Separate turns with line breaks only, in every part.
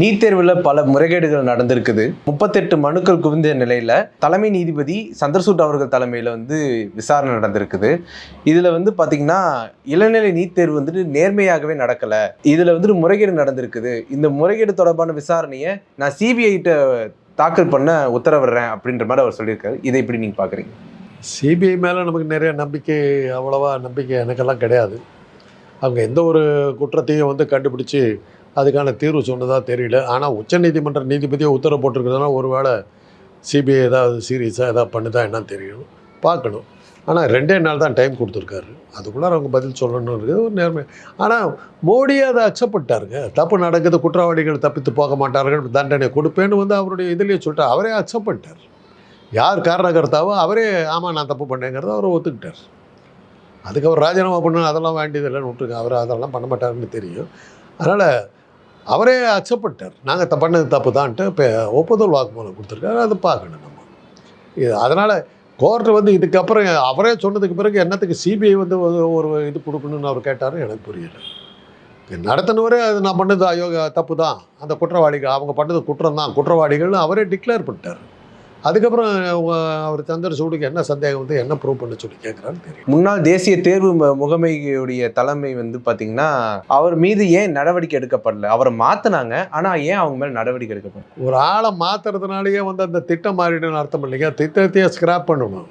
NEET தேர்வில் பல முறைகேடுகள் நடந்திருக்குது. முப்பத்தெட்டு மனுக்கள் குவிந்த நிலையில் தலைமை நீதிபதி சந்திரசூட் அவர்கள் தலைமையில் வந்து விசாரணை நடந்திருக்குது. இதில் வந்து பார்த்தீங்கன்னா இளநிலை நீட் தேர்வு வந்துட்டு நேர்மையாகவே நடக்கலை. இதில் வந்துட்டு முறைகேடு நடந்திருக்குது. இந்த முறைகேடு தொடர்பான விசாரணையை நான் சிபிஐட்ட தாக்கல் பண்ண உத்தரவிடுறேன் அப்படின்ற மாதிரி அவர் சொல்லியிருக்காரு. இதை இப்படி நீங்கள் பார்க்குறீங்க
சிபிஐ மேலே நமக்கு நிறைய நம்பிக்கை அவ்வளோவா நம்பிக்கை எனக்கெல்லாம் கிடையாது. அவங்க எந்த ஒரு குற்றத்தையும் வந்து கண்டுபிடிச்சி அதுக்கான தீர்வு சொன்னதாக தெரியல. ஆனால் உச்சநீதிமன்ற நீதிபதியை உத்தரவு போட்டுருக்கறதுனால ஒரு வேளை சிபிஐ ஏதாவது சீரியஸாக ஏதாவது பண்ணுதா என்னன்னு தெரியும் பார்க்கணும். ஆனால் ரெண்டே நாள் தான் டைம் கொடுத்துருக்காரு. அதுக்குள்ளே அவங்க பதில் சொல்லணும் இருக்குது ஒரு நேர்மை. ஆனால் மோடியே அதை அக்செப்ட் பண்ணிட்டாருங்க தப்பு நடக்குது குற்றவாளிகள் தப்பித்து போக மாட்டார்கள் தண்டனை கொடுப்பேன்னு வந்து அவருடைய இதுலேயே சொல்லிட்டார் அவரே அக்செப்ட் பண்ணிட்டார் யார் காரணகர்த்தாவோ அவரே ஆமாம் நான் தப்பு பண்ணேங்கிறத அவர் ஒத்துக்கிட்டார். அதுக்கு அவர் ராஜினாமா பண்ணணும் அதெல்லாம் வேண்டியதில்லைன்னு விட்டுருங்க அவர் அதெல்லாம் பண்ண மாட்டாருன்னு தெரியும். அதனால் அவரே அச்சப்பட்டார். நாங்கள் த பண்ணது தப்பு தான்ட்டு இப்போ ஒப்புதல் வாக்குமூலம் கொடுத்துருக்காரு. அதை பார்க்கணும் நம்ம. இது அதனால் கோர்ட்டு வந்து இதுக்கப்புறம் அவரே சொன்னதுக்கு பிறகு என்னத்துக்கு சிபிஐ வந்து ஒரு- ஒரு இது கொடுக்கணும்னு அவர் கேட்டார் எனக்கு புரியலை. நடத்தினவரே அது நான் பண்ணது அயோக தப்பு தான் அந்த குற்றவாளிகள் அவங்க பண்ணது குற்றம் தான் குற்றவாளிகள்னு அவரே டிக்ளேர் பண்ணிட்டார். அதுக்கப்புறம் அவர் சந்திரசூடுக்கு என்ன சந்தேகம் வந்து என்ன ப்ரூவ் பண்ண சொல்லி கேட்குறான்னு தெரியும்
முன்னாள் தேசிய தேர்வு முகமையுடைய தலைமை வந்து பார்த்தீங்கன்னா அவர் மீது ஏன் நடவடிக்கை எடுக்கப்படல? அவரை மாற்றினாங்க ஆனால் ஏன் அவங்க மேலே நடவடிக்கை எடுக்கப்படல?
ஒரு ஆளை மாற்றுறதுனாலேயே வந்து அந்த திட்டம் மாறிடுன்னு அர்த்தம் இல்லைங்க. திட்டத்தையே ஸ்கிராப் பண்ணணும்.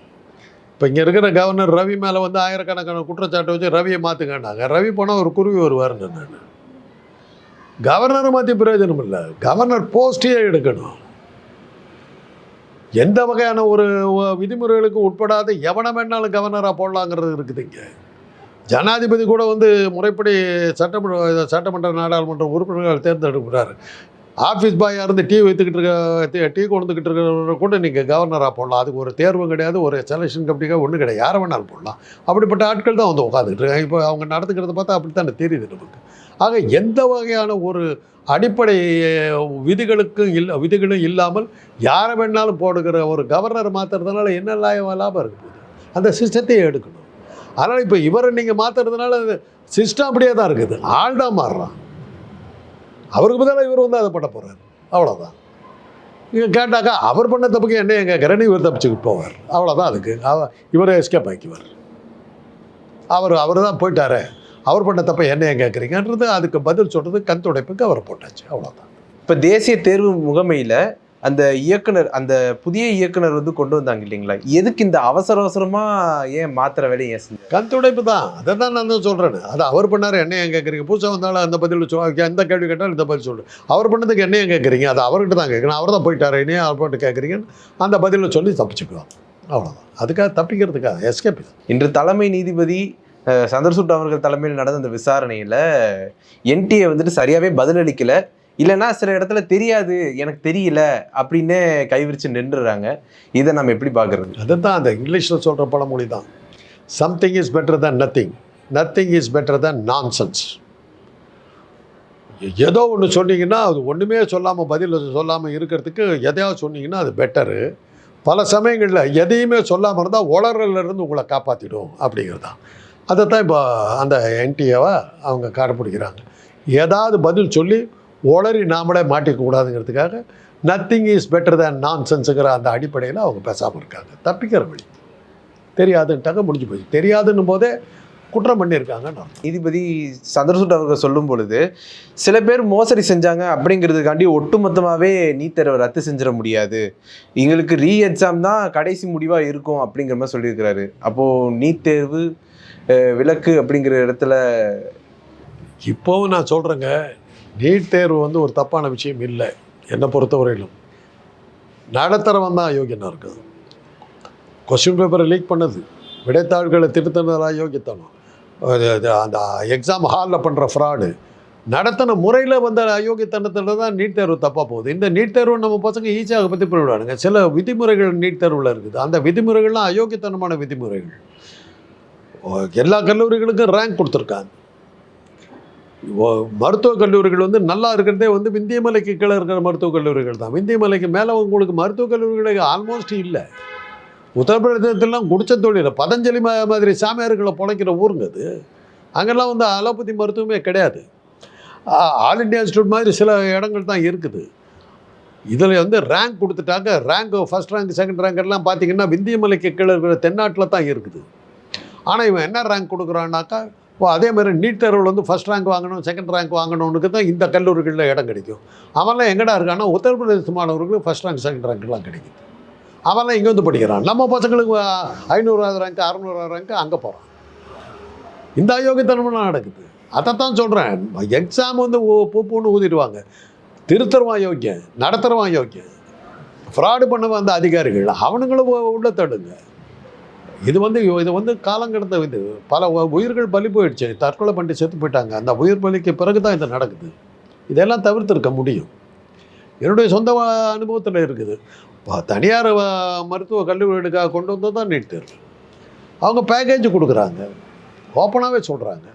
இப்போ இங்கே இருக்கிற கவர்னர் ரவி மேலே வந்து ஆயிரக்கணக்கான குற்றச்சாட்டு வச்சு ரவியை மாற்றுங்கன்னாங்க ரவி போனால் ஒரு குருவி வருவார்னு நான் கவர்னரை மாற்றி பிரயோஜனம் இல்லை. கவர்னர் போஸ்டையே எடுக்கணும். எந்த வகையான ஒரு விதிமுறைகளுக்கு உட்படாத எவனை வேணாலும் கவர்னராக போடலாங்கிறது இருக்குது இங்கே. ஜனாதிபதி கூட வந்து முறைப்படி சட்டமன்ற சட்டமன்ற நாடாளுமன்ற உறுப்பினர்கள் தேர்ந்தெடுக்கிறார். ஆஃபீஸ் பாயாக இருந்து டீ வைத்துக்கிட்டு இருக்க டீ கொண்டுக்கிட்டு இருக்கிறவங்க கூட நீங்கள் கவர்னராக போடலாம். அதுக்கு ஒரு தேர்வும் கிடையாது ஒரு செலெக்ஷன் கமிட்டிக்காக ஒன்றும் கிடையாது. யாரை வேணாலும் போடலாம். அப்படிப்பட்ட ஆட்கள் தான் வந்து உட்காந்துக்கிட்டு இருக்காங்க. இப்போ அவங்க நடத்துக்கிறத பார்த்தா அப்படி தானே தெரியுது நமக்கு. ஆக எந்த வகையான ஒரு அடிப்படை விதிகளுக்கும் இல்லை விதிகளும் இல்லாமல் யாரை வேணாலும் போடுகிற ஒரு கவர்னர் மாற்றுறதுனால என்ன லாபம் லாபம் இருக்குது அந்த சிஸ்டத்தையே எடுக்கணும். அதனால் இப்போ இவரை நீங்கள் மாற்றுறதுனால சிஸ்டம் அப்படியே தான் இருக்குது. ஆள் தான் மாறுறான். அவருக்கு பதிலாக இவர் வந்து அதை பண்ண போகிறார் அவ்வளோதான் இவங்க கேட்டாக்கா அவர் பண்ண தப்புக்கு என்ன கேட்குறேன்னு இவர் தப்பிச்சுக்கிட்டு போவார். அவ்வளோதான் அதுக்கு. அவ இவரே எஸ்கேப் ஆக்கிவார் அவர் அவர் தான் போயிட்டார். அவர் பண்ண தப்பை என்ன கேட்குறீங்கன்றது அதுக்கு பதில் சொல்கிறது கண் துடைப்புக்கு அவரை போட்டாச்சு. அவ்வளோதான்
இப்போ தேசிய தேர்வு முகமையில் அந்த இயக்குனர் அந்த புதிய இயக்குனர் வந்து கொண்டு வந்தாங்க இல்லைங்களா? எதுக்கு இந்த அவசர அவசரமாக ஏன் மாத்திர வேலையை ஏன் செஞ்சாங்க
கண் துடைப்பு தான். அதை தான் நான் தான் சொல்கிறேன் அது அவர் பண்ணார் என்ன ஏன் கேட்குறீங்க? புதுசாக வந்தாலும் அந்த பதில் சொல் எந்த கேள்வி கேட்டாலும் இந்த பதில் சொல்கிறேன் அவர் பண்ணதுக்கு என்ன ஏன் கேட்குறீங்க? அது அவர்கிட்ட தான் கேட்கணும் அவர் தான் போயிட்டார் என்ன அவர் போட்டு கேட்குறீங்கன்னு அந்த பதிலை சொல்லி தப்பிச்சுக்குவோம் அவ்வளோதான் அதுக்காக தப்பிக்கிறதுக்காக எஸ்கேப்
இன்று தலைமை நீதிபதி சந்திரசூட் அவர்கள் தலைமையில் நடந்த அந்த விசாரணையில் என்டிஏ வந்துட்டு சரியாகவே பதிலளிக்கல. இல்லைன்னா சில இடத்துல தெரியாது எனக்கு தெரியல அப்படின்னு கைவிரிச்சு நின்றுறாங்க. இதை நம்ம எப்படி பார்க்குறது?
அதுதான் அந்த இங்கிலீஷில் சொல்கிற பழமொழி தான். Something is better than nothing nothing is better than nonsense ஏதோ ஒன்று சொன்னீங்கன்னா அது ஒன்றுமே சொல்லாமல் பதில் சொல்லாமல் இருக்கிறதுக்கு எதையாவது சொன்னீங்கன்னா அது பெட்டரு பல சமயங்களில் எதையுமே சொல்லாமல் இருந்தால் உளறல்ல உங்களை காப்பாற்றிடும் அப்படிங்கிறது தான். அதை தான் இப்போ அந்த என்டிஏவை அவங்க கடைப்பிடிக்கிறாங்க ஏதாவது பதில் சொல்லி உளறி நாமளே மாட்டிக்க கூடாதுங்கிறதுக்காக நத்திங் இஸ் பெட்டர் தேன் நான் சென்ஸுங்கிற அந்த அடிப்படையில் அவங்க பேசாமல் இருக்காங்க. தப்பிக்கிற வழி. தெரியாதுன்ட்டாங்க முடிஞ்சு போச்சு. தெரியாதுன்னும் போதே குற்றம் பண்ணியிருக்காங்கன்னு அர்த்தம்.
நீதிபதி சந்திரசூட் அவர்கள் சொல்லும் பொழுது சில பேர் மோசடி செஞ்சாங்க அப்படிங்கிறதுக்காண்டி ஒட்டுமொத்தமாகவே நீட் தேர்வை ரத்து செஞ்சிட முடியாது. எங்களுக்கு ரீ எக்ஸாம் தான் கடைசி முடிவாக இருக்கும் அப்படிங்கிற மாதிரி சொல்லியிருக்கிறாரு. அப்போது நீட் தேர்வு விலக்கு அப்படிங்கிற இடத்துல
இப்போவும் நான் சொல்கிறேங்க நீட் தேர்வு வந்து ஒரு தப்பான விஷயம் இல்லை என்னை பொறுத்தவரையிலும். நடத்துகிறவன் தான் அயோக்கியனாக இருக்குது கொஸ்டின் பேப்பரை லீக் பண்ணது. விடைத்தாள்களை திருத்தினதாக அயோக்கியத்தனம். அந்த எக்ஸாம் ஹாலில் பண்ணுற ஃப்ராடு நடத்தின முறையில் வந்த அயோக்கியத்தனத்தில் தான் நீட் தேர்வு தப்பாக போகுது. இந்த நீட் தேர்வு நம்ம பசங்க ஈஸியாக பற்றி போயிடுவானுங்க சில விதிமுறைகள் நீட் தேர்வில் இருக்குது. அந்த விதிமுறைகள்லாம் அயோக்கியத்தனமான விதிமுறைகள். எல்லா கல்லூரிகளுக்கும் ரேங்க் கொடுத்துருக்காங்க. மருத்துவக் கல்லூரிகள் வந்து நல்லா இருக்கிறதே வந்து விந்தியமலைக்கு கீழே இருக்கிற மருத்துவக் கல்லூரிகள் தான். விந்தியமலைக்கு மேலே உங்களுக்கு மருத்துவக் கல்லூரிகள் ஆல்மோஸ்ட் இல்லை. உத்தரப்பிரதேசத்துலாம் குடிச்ச தொழில் பதஞ்சலி மாதிரி சாமியார்களை பிழைக்கிற ஊருங்க அது. அங்கெல்லாம் வந்து அலோபதி மருத்துவமே கிடையாது. ஆல் இண்டியா இன்ஸ்டியூட் மாதிரி சில இடங்கள் தான் இருக்குது. இதில் வந்து ரேங்க் கொடுத்துட்டாங்க. Rank first rank second rank எல்லாம் பார்த்தீங்கன்னா விந்தியமலைக்கு கீழே இருக்கிற தென்னாட்டில் தான் இருக்குது. ஆனால் இவன் என்ன ரேங்க் கொடுக்குறான்னாக்கா இப்போ அதே மாதிரி நீட் தேர்வில் வந்து ஃபஸ்ட் ரேங்க் வாங்கணும் செகண்ட் ரேங்க் வாங்கணும்னுக்கு தான் இந்த கல்லூரிகளில் இடம் கிடைக்கும். அவன்லாம் எங்கடா இருக்கான்னா உத்தரப்பிரதேச மாணவர்களுக்கு ஃபர்ஸ்ட் ரேங்க் செகண்ட் ரேங்க்லாம் கிடைக்குது. அவன்லாம் இங்கே வந்து படிக்கிறான். நம்ம பசங்களுக்கு ஐநூறாவது ரேங்க் அறநூறாவது ரேங்க் அங்கே போகிறான் இந்த அயோக்கியத்தனமெல்லாம் நடக்குது. அதைத்தான் சொல்கிறேன் எக்ஸாம் வந்து ஓ பூ பூன்னு ஊதிடுவாங்க. திருத்தருவான் யோக்கியம் நடத்துகிறவான் யோக்கியம் ஃப்ராடு பண்ண வந்த அதிகாரிகள். அவனுங்களும் உள்ள தடுங்க இது வந்து இது வந்து காலம் கடந்த இது. பல உயிர்கள் பலி போயிடுச்சு. தற்கொலை பண்ணிட்டு செத்து போயிட்டாங்க. அந்த உயிர் பலிக்கு பிறகு தான் இது நடக்குது. இதெல்லாம் தவிர்த்திருக்க முடியும். என்னுடைய சொந்த அனுபவத்தில் இருக்குது. தனியார் மருத்துவ கல்லூரிகளுக்காக கொண்டு வந்தால் தான் நீட் தேர்வு. அவங்க பேக்கேஜ் கொடுக்குறாங்க. ஓப்பனாகவே சொல்கிறாங்க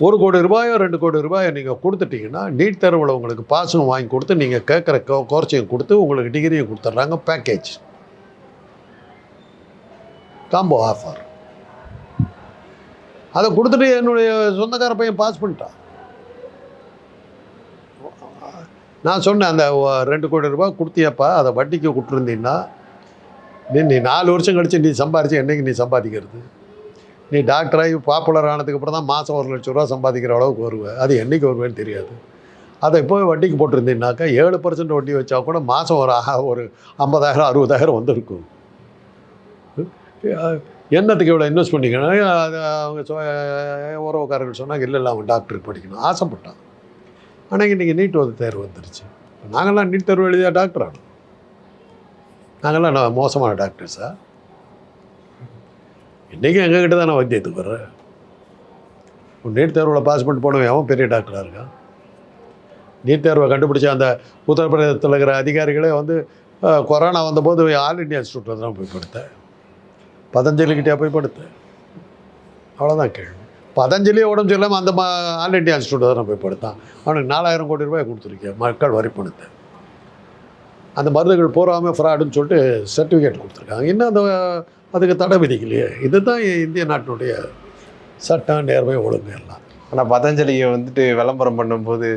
ஒரு கோடி ரூபாயோ ரெண்டு கோடி ரூபாயோ நீங்கள் கொடுத்துட்டீங்கன்னா நீட் தேர்வில் உங்களுக்கு பாஸும் வாங்கி கொடுத்து நீங்கள் கேட்குற கோ கோர்ஸையும் கொடுத்து உங்களுக்கு டிகிரியும் கொடுத்துட்றாங்க பேக்கேஜ் காம்போ ஆஃபர் அதை கொடுத்துட்டு என்னுடைய சொந்தக்கார பையன் பாஸ் பண்ணிட்டான். நான் சொன்னேன் அந்த ரெண்டு கோடி ரூபாய் கொடுத்தியப்பா அதை வட்டிக்கு கொடுத்துருந்தீங்கன்னா நீ நீ நாலு வருஷம் கழித்து நீ சம்பாரிச்சு என்னைக்கு நீ சம்பாதிக்கிறது? நீ டாக்டராகி பாப்புலர் ஆனதுக்கு அப்புறம் தான் மாதம் ஒரு லட்ச ரூபா சம்பாதிக்கிற அளவுக்கு வருவேன் அது என்றைக்கு வருவேன்னு தெரியாது. அதை இப்போ வட்டிக்கு போட்டிருந்தீங்கன்னாக்கா ஏழு பர்சன்ட் வட்டி வச்சா கூட மாதம் ஒரு ஒரு ஐம்பதாயிரம் அறுபதாயிரம் வந்திருக்கும். என்னத்துக்கு இவ்வளோ இன்வெஸ்ட் பண்ணிக்கணும்? அது அவங்க சொ உறவுக்காரர்கள் சொன்னாங்க இல்லை இல்லை அவன் டாக்டருக்கு படிக்கணும். ஆசைப்பட்டான். ஆனால் இன்றைக்கி நீட் வந்து தேர்வு வந்துருச்சு. நாங்கள்லாம் நீட் தேர்வு எழுதியா டாக்டர் ஆனோம் நாங்கள்லாம் நான் மோசமான டாக்டர் சார் இன்றைக்கி எங்ககிட்ட தான் நான் வைத்தியத்துக்கு வர்றேன் நீட் தேர்வில் பாஸ் பண்ணிட்டு போனவன் அவன் பெரிய டாக்டராக இருக்கான்? நீட் தேர்வை கண்டுபிடிச்ச அந்த உத்தரப்பிரதேசத்தில் இருக்கிற அதிகாரிகளே வந்து கொரோனா வந்தபோது ஆல் இண்டியா இன்ஸ்டியூட்டில் தான் போய் படுத்தேன். பதஞ்சலிக்கிட்டே போய் படுத்தேன். அவ்வளோதான் கேள்வி. பதஞ்சலியே உடம்பு சொல்லாமல் அந்த மா ஆல் இண்டியா இன்ஸ்டியூட்டில் தான் போய் படுத்தான். அவனுக்கு நாலாயிரம் கோடி ரூபாய் கொடுத்துருக்கேன். மக்கள் வரி பணத்தை. அந்த மருந்துகள் பூராமே ஃப்ராடுன்னு சொல்லிட்டு சர்டிஃபிகேட் கொடுத்துருக்காங்க. இன்னும் அந்த அதுக்கு தடை விதிக்கலையே இதுதான் இந்திய நாட்டினுடைய சட்டம் நேர்மை ஒழுங்கு எல்லாம்.
ஆனால் பதஞ்சலியை வந்துட்டு விளம்பரம் பண்ணும்போது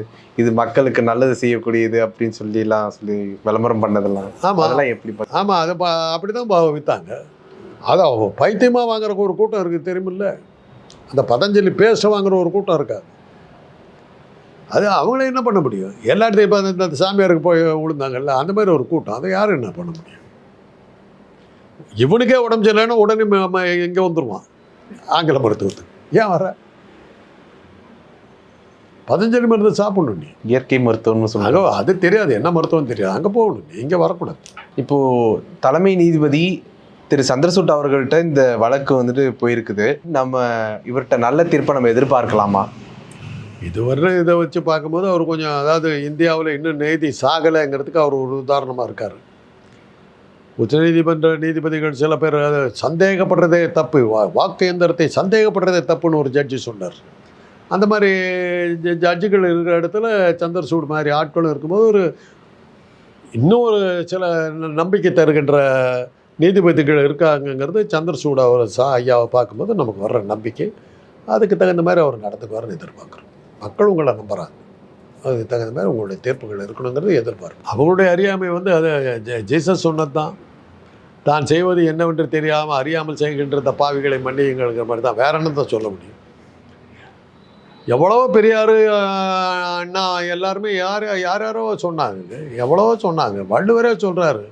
இது மக்களுக்கு நல்லது செய்யக்கூடியது அப்படின்னு சொல்லிலாம் சொல்லி விளம்பரம் பண்ணதெல்லாம்
ஆமாம்
அதெல்லாம் எப்படி
ஆமாம் அதை பா அப்படி தான் விற்றாங்க அது பைத்தியமாக வாங்குற ஒரு கூட்டம் இருக்குது தெரியுமில்ல? அந்த பதஞ்சலி பேஸ்ட்டை வாங்குற ஒரு கூட்டம் இருக்கா அது அவங்கள என்ன பண்ண முடியும்? எல்லா இடத்தையும் இப்போ இந்த இந்த சாமியாருக்கு போய் விழுந்தாங்கல்ல அந்த மாதிரி ஒரு கூட்டம் அதை யாரும் என்ன பண்ண முடியும்? இவனுக்கே உடம்பு சரியில்லைன்னா உடனே எங்கே வந்துடுவான் ஆங்கில மருத்துவத்துக்கு. ஏன் வர? பதஞ்சலி மருந்து சாப்பிடணும் நீ.
இயற்கை மருத்துவம்னு சொல்லுவாங்க.
அங்கே அது தெரியாது. என்ன மருத்துவம் தெரியாது. அங்கே போகணும். இங்கே வரக்கூடாது.
இப்போ தலைமை நீதிபதி திரு சந்திரசூட் அவர்கள்ட்ட இந்த வழக்கு வந்துட்டு போயிருக்குது. நம்ம இவர்கிட்ட நல்ல தீர்ப்பை நம்ம எதிர்பார்க்கலாமா?
இதுவரை இதை வச்சு பார்க்கும்போது அவர் கொஞ்சம் அதாவது இந்தியாவில் இன்னும் நீதி சாகலைங்கிறதுக்கு அவர் ஒரு உதாரணமாக இருக்கார். உச்சநீதிமன்ற நீதிபதிகள் சில பேர் அதை சந்தேகப்படுறதே தப்பு. வா- வாக்கு எந்திரத்தை சந்தேகப்படுறதே தப்புன்னு ஒரு ஜட்ஜி சொன்னார். அந்த மாதிரி ஜ- ஜட்ஜுகள் இருக்கிற இடத்துல சந்திரசூட் மாதிரி ஆட்களும் இருக்கும்போது ஒரு இன்னும் ஒரு சில நம்பிக்கை தருகின்ற நீதிபதிகள் இருக்காங்கங்கிறது சந்திரசூட் அவர் சா ஐயாவை பார்க்கும்போது நமக்கு வர்ற நம்பிக்கை. அதுக்கு தகுந்த மாதிரி அவர் நடந்துக்குவார்னு எதிர்பார்க்குறோம். மக்கள் உங்களை நம்புகிறாங்க அதுக்கு தகுந்த மாதிரி உங்களுடைய தீர்ப்புகள் இருக்கணுங்கிறது எதிர்பார்க்கும் அவங்களுடைய அறியாமை வந்து அது ஜெ- ஜீசஸ் சொன்னது தான் தான் செய்வது என்னவென்று தெரியாமல் அறியாமல் செய்கின்ற இந்த பாவிகளை மன்னியுங்கிற மாதிரி தான் வேற என்ன தான் சொல்ல முடியும்? எவ்வளவோ பெரியார் அண்ணா எல்லாருமே யார் யார் யாரோ சொன்னாங்க. எவ்வளவோ சொன்னாங்க. வள்ளுவரே சொல்கிறாரு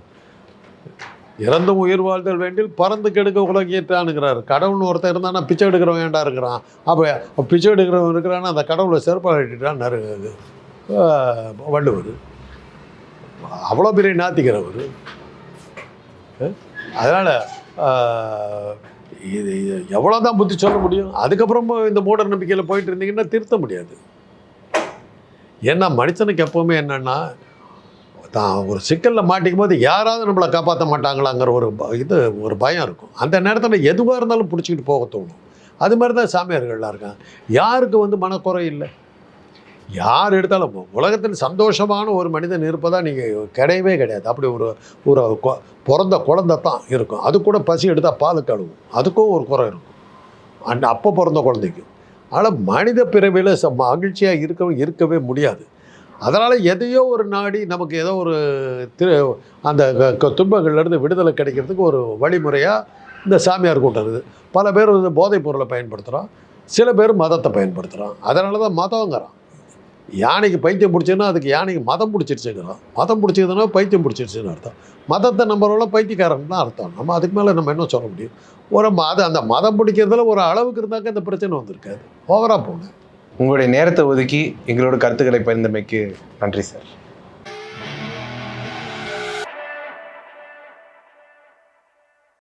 இறந்தும் உயிர் வாழ்தல் வேண்டில் பறந்து கெடுக்க உலகிட்டானுங்கிறார் கடவுள்னு ஒருத்தன் இருந்தானா பிச்சை எடுக்கிறவன் ஏன்டா இருக்கிறான்? அப்போ பிச்சை எடுக்கிறவன் இருக்கிறான்னா அந்த கடவுளை செருப்பாக கட்டிட்டான் நறு வள்ளுவர். அவ்வளோ பெரிய நாத்திக்கிறவர் அதனால் இது இது எவ்வளோ தான் புத்தி சொல்ல முடியும்? அதுக்கப்புறம் இந்த மூட நம்பிக்கையில் போயிட்டு இருந்தீங்கன்னா திருத்த முடியாது. ஏன்னா மனுஷனுக்கு எப்போவுமே என்னென்னா தான் ஒரு சிக்கலில் மாட்டிக்கும் போது யாராவது நம்மளை காப்பாற்ற மாட்டாங்களாங்கிற ஒரு ப- இது ஒரு பயம் இருக்கும். அந்த நேரத்தில் எதுவாக இருந்தாலும் பிடிச்சிக்கிட்டு போக தோணும். அது மாதிரி தான் சாமியார்கள்லாம் இருக்காங்க. யாருக்கு வந்து மனக்குறை இல்லை? யார் எடுத்தாலும் உலகத்தில் சந்தோஷமான ஒரு மனிதன் இருப்பதாக நீங்கள் கிடையவே கிடையாது. அப்படி ஒரு ஒரு கொ- பிறந்த குழந்தை தான் இருக்கும். அது கூட பசி எடுத்தால் பால் கழுவும். அதுக்கும் ஒரு குறை இருக்கும். அண்ட் அப்போ பிறந்த குழந்தைக்கும். ஆனால் மனித பிறவியில் ச மகிழ்ச்சியாக இருக்கவும் இருக்கவே முடியாது. அதனால் எதையோ ஒரு நாடி நமக்கு ஏதோ ஒரு திரு அந்த க- துன்பங்கள்லேருந்து விடுதலை கிடைக்கிறதுக்கு ஒரு வழிமுறையாக இந்த சாமியார் கூட்டம் இருக்குது. பல பேர் வந்து போதைப் பொருளை பயன்படுத்துகிறோம் சில பேர் மதத்தை பயன்படுத்துகிறோம் அதனால தான் மதங்கிறான் யானைக்கு பைத்தியம் பிடிச்சதுன்னா அதுக்கு யானைக்கு மதம் பிடிச்சிருச்சுங்கிறோம் மதம் பிடிச்சதுன்னா பைத்தியம் பிடிச்சிருச்சுன்னு அர்த்தம். மதத்தை நம்மளோட பைத்தியக்காரன் தான் அர்த்தம். நம்ம அதுக்கு மேலே நம்ம என்ன சொல்ல முடியும்? ஒரு மத அந்த மதம் பிடிக்கிறதுல ஒரு அளவுக்கு இருந்தாக்க இந்த பிரச்சனை வந்திருக்காது. ஓவராக போனேன்
உங்களுடைய நேரத்தை ஒதுக்கி எங்களோட கருத்துக்களை பகிர்ந்தமைக்கு நன்றி சார்.